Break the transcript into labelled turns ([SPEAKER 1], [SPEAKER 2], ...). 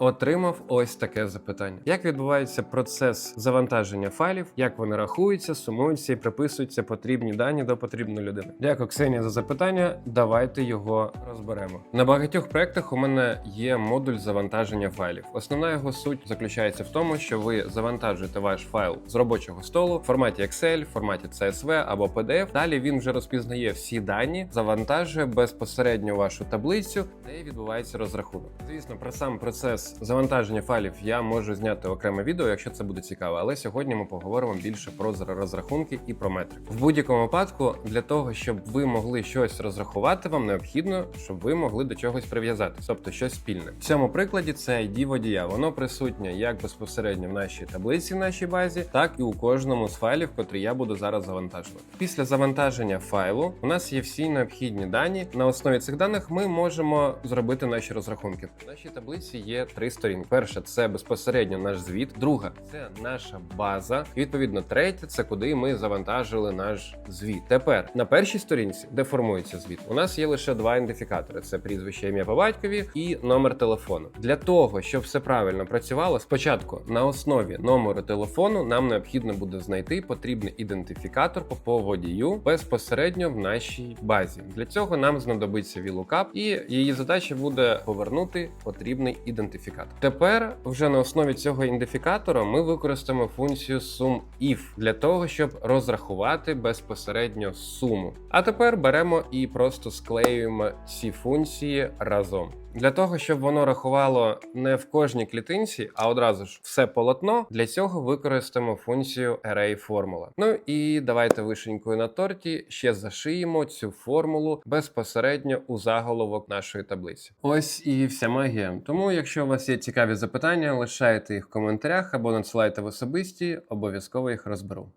[SPEAKER 1] Отримав ось таке запитання: як відбувається процес завантаження файлів, як вони рахуються, сумуються і приписуються потрібні дані до потрібної людини? Дякую, Ксенія, за запитання. Давайте його розберемо. На багатьох проектах у мене є модуль завантаження файлів. Основна його суть заключається в тому, що ви завантажуєте ваш файл з робочого столу в форматі Excel, в форматі CSV або PDF. Далі він вже розпізнає всі дані, завантажує безпосередньо вашу таблицю, де відбувається розрахунок. Звісно, про сам процес завантаження файлів я можу зняти окреме відео, якщо це буде цікаво. Але сьогодні ми поговоримо більше про розрахунки і про метрики. В будь-якому випадку, для того, щоб ви могли щось розрахувати, вам необхідно, щоб ви могли до чогось прив'язати, тобто щось спільне. В цьому прикладі це ID водія. Воно присутнє як безпосередньо в нашій таблиці, в нашій базі, так і у кожному з файлів, котрі я буду зараз завантажувати. Після завантаження файлу у нас є всі необхідні дані. На основі цих даних ми можемо зробити наші розрахунки. В нашій таблиці є три сторінки. Перша це безпосередньо наш звіт. Друга це наша база. І відповідно, третя це куди ми завантажили наш звіт. Тепер на першій сторінці, де формується звіт, у нас є лише два ідентифікатори: це прізвище ім'я по батькові і номер телефону. Для того щоб все правильно працювало, спочатку на основі номеру телефону нам необхідно буде знайти потрібний ідентифікатор по водію безпосередньо в нашій базі. Для цього нам знадобиться VLOOKUP, і її задача буде повернути потрібний ідентифікатор. Тепер вже на основі цього ідентифікатора ми використаємо функцію SumIf для того, щоб розрахувати безпосередньо суму. А тепер беремо і просто склеюємо ці функції разом. Для того, щоб воно рахувало не в кожній клітинці, а одразу ж все полотно, для цього використаємо функцію array formula. Ну і давайте вишенькою на торті ще зашиємо цю формулу безпосередньо у заголовок нашої таблиці. Ось і вся магія. Тому, якщо у вас є цікаві запитання, лишайте їх в коментарях або надсилайте в особисті, обов'язково їх розберу.